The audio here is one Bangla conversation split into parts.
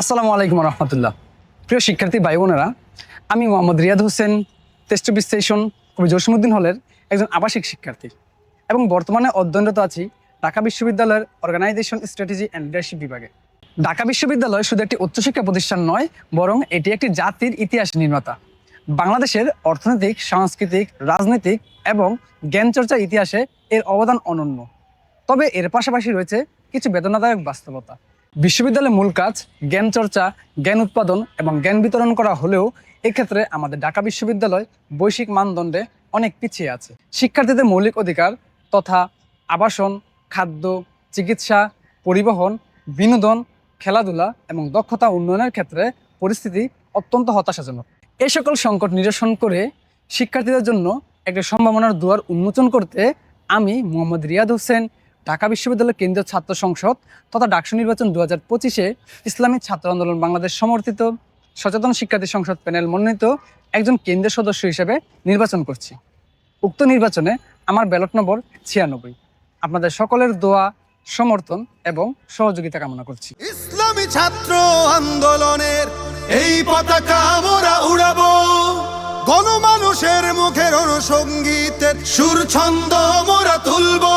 আসসালামু আলাইকুম রহমতুল্লাহ প্রিয় শিক্ষার্থী ভাই বোনেরা আমি মোহাম্মদ রিয়াদ হোসেন টেস্ট বিশ্লেষণ কবি জসিমুদ্দিন হলের একজন আবাসিক শিক্ষার্থী। এবং বর্তমানে অধ্যয়নরত আছি ঢাকা বিশ্ববিদ্যালয়ের অর্গানাইজেশন স্ট্র্যাটেজি অ্যান্ড লিডারশিপ বিভাগে। ঢাকা বিশ্ববিদ্যালয় শুধু একটি উচ্চশিক্ষা প্রতিষ্ঠান নয়, বরং এটি একটি জাতির ইতিহাস নির্মাতা। বাংলাদেশের অর্থনৈতিক, সাংস্কৃতিক, রাজনৈতিক এবং জ্ঞানচর্চার ইতিহাসে এর অবদান অনন্য। তবে এর পাশাপাশি রয়েছে কিছু বেদনাদায়ক বাস্তবতা। বিশ্ববিদ্যালয়ের মূল কাজ জ্ঞান চর্চা, জ্ঞান উৎপাদন এবং জ্ঞান বিতরণ করা হলেও এক্ষেত্রে আমাদের ঢাকা বিশ্ববিদ্যালয় বৈশ্বিক মানদণ্ডে অনেক পিছিয়ে আছে। শিক্ষার্থীদের মৌলিক অধিকার তথা আবাসন, খাদ্য, চিকিৎসা, পরিবহন, বিনোদন, খেলাধুলা এবং দক্ষতা উন্নয়নের ক্ষেত্রে পরিস্থিতি অত্যন্ত হতাশাজনক। এই সকল সংকট নিরসন করে শিক্ষার্থীদের জন্য একটি সম্ভাবনার দুয়ার উন্মোচন করতে আমি মোহাম্মদ রিয়াদ হোসেন ঢাকা বিশ্ববিদ্যালয় কেন্দ্রীয় ছাত্র সংসদ তথা ডাকসু নির্বাচন দু হাজার পঁচিশে ইসলামী ছাত্র আন্দোলন বাংলাদেশ সমর্থিত সচেতন শিক্ষার্থী সংসদ প্যানেল মনোনীত একজন কেন্দ্রীয় সদস্য হিসেবে নির্বাচন করছি। উক্ত নির্বাচনে আমার ব্যালট নম্বর ছিয়ানব্বই। আপনাদের সকলের দোয়া, সমর্থন এবং সহযোগিতা কামনা করছি। ইসলামী ছাত্র আন্দোলনের এই পতাকা মোরা উড়াবো। গণমানুষের মুখের অনুসঙ্গীতের সুর ছন্দ মোরা তুলবো।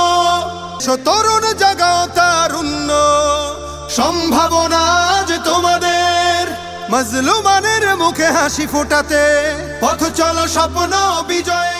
তরুণ জাগাও তারুণ্য সম্ভাবনা যে তোমাদের। মজলুমানের মুখে হাসি ফোটাতে পথ চলো স্বপ্ন বিজয়